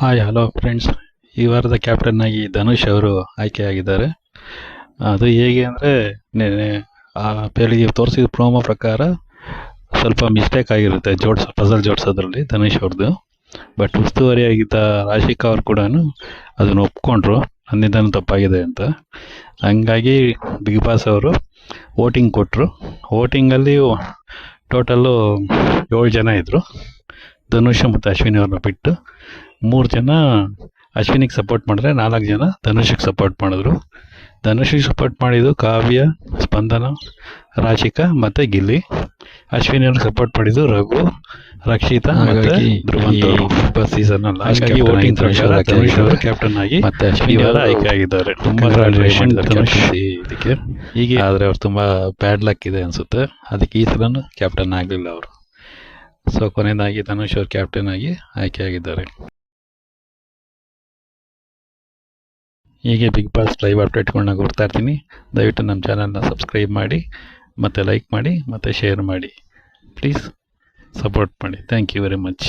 Hi hello friends ಈ ವಾರದ captain ಆಗಿ ಧನುಷ್ ಅವರು ಆಯ್ಕೆಯಾಗಿದ್ದಾರೆ. ಅದು ಹೇಗೆ ಅಂದರೆ ನೆನೆ ಪೇಳಿಗೆ ತೋರಿಸಿದ ಪ್ರೋಮೋ ಪ್ರಕಾರ ಸ್ವಲ್ಪ ಮಿಸ್ಟೇಕ್ ಆಗಿರುತ್ತೆ, ಜೋಡ್ಸ ಪಜಲ್ ಜೋಡ್ಸೋದ್ರಲ್ಲಿ ಧನುಷ್ ಅವ್ರದ್ದು ಬಟ್ ಉಸ್ತುವಾರಿಯಾಗಿದ್ದ ರಾಶಿಕ ಅವ್ರು ಕೂಡ ಅದನ್ನು ಒಪ್ಕೊಂಡ್ರು. ನನ್ನಿಂದನೂ ತಪ್ಪಾಗಿದೆ ಅಂತ. ಹಂಗಾಗಿ ಬಿಗ್ ಬಾಸ್ ಅವರು ವೋಟಿಂಗ್ ಕೊಟ್ಟರು ವೋಟಿಂಗಲ್ಲಿ ಟೋಟಲ್ಲು ಏಳು ಜನ ಇದ್ದರು ಧನುಷ್ ಮತ್ತು ಅಶ್ವಿನಿ ಅವ್ರನ್ನ ಬಿಟ್ಟು ಮೂರು ಜನ ಅಶ್ವಿನಿಗೆ ಸಪೋರ್ಟ್ ಮಾಡಿದ್ರೆ ನಾಲ್ಕು ಜನ ಧನುಷಿಗೆ ಸಪೋರ್ಟ್ ಮಾಡಿದ್ರು. ಧನುಷಿಗೆ ಸಪೋರ್ಟ್ ಮಾಡಿದ್ದು ಕಾವ್ಯ ಸ್ಪಂದನ ರಾಶಿಕಾ ಮತ್ತು ಗಿಲ್ಲಿ. ಅಶ್ವಿನಿ ಅವ್ರಿಗೆ ಸಪೋರ್ಟ್ ಮಾಡಿದ್ದು ರಘು ರಕ್ಷಿತಾ ಮತ್ತು ಹಾಗಾಗಿ ಧ್ರುವಂತ್ ಈ ಅವರು. ಸೀಸನ್ ಹಾಗಾಗಿ ವೋಟಿಂಗ್ ಪ್ರಕಾರ ಧನುಷ್ ಅವರು ಕ್ಯಾಪ್ಟನ್ ಆಗಿ ಮತ್ತೆ ಈ ಅಶ್ವಿನಿ ವಾರ ಆಯ್ಕೆ ಆಗಿದ್ದಾರೆ. ತುಂಬಾ ಇದಕ್ಕೆ ಹೀಗೆ ಆದರೆ ಅವ್ರು ತುಂಬ ಬ್ಯಾಡ್ ಲಕ್ ಇದೆ ಅನಿಸುತ್ತೆ. ಅದಕ್ಕೆ ಈ ಸಲನೂ ಕ್ಯಾಪ್ಟನ್ ಆಗಲಿಲ್ಲ ಅವರು. ಸೊ ಕೊನೆಯದಾಗಿ ಧನುಷ್ ಅವರು ಕ್ಯಾಪ್ಟನ್ ಆಗಿ ಆಯ್ಕೆಯಾಗಿದ್ದಾರೆ. ಹೀಗೆ ಬಿಗ್ ಬಾಸ್ ಲೈವ್ ಅಪ್ಡೇಟ್ಗಳನ್ನ ಕೊಡ್ತಾ ಇರ್ತೀನಿ. ದಯವಿಟ್ಟು ನಮ್ಮ ಚಾನಲ್ನ ಸಬ್ಸ್ಕ್ರೈಬ್ ಮಾಡಿ, ಮತ್ತು ಲೈಕ್ ಮಾಡಿ, ಮತ್ತು ಶೇರ್ ಮಾಡಿ. ಪ್ಲೀಸ್ ಸಪೋರ್ಟ್ ಮಾಡಿ. Thank you very much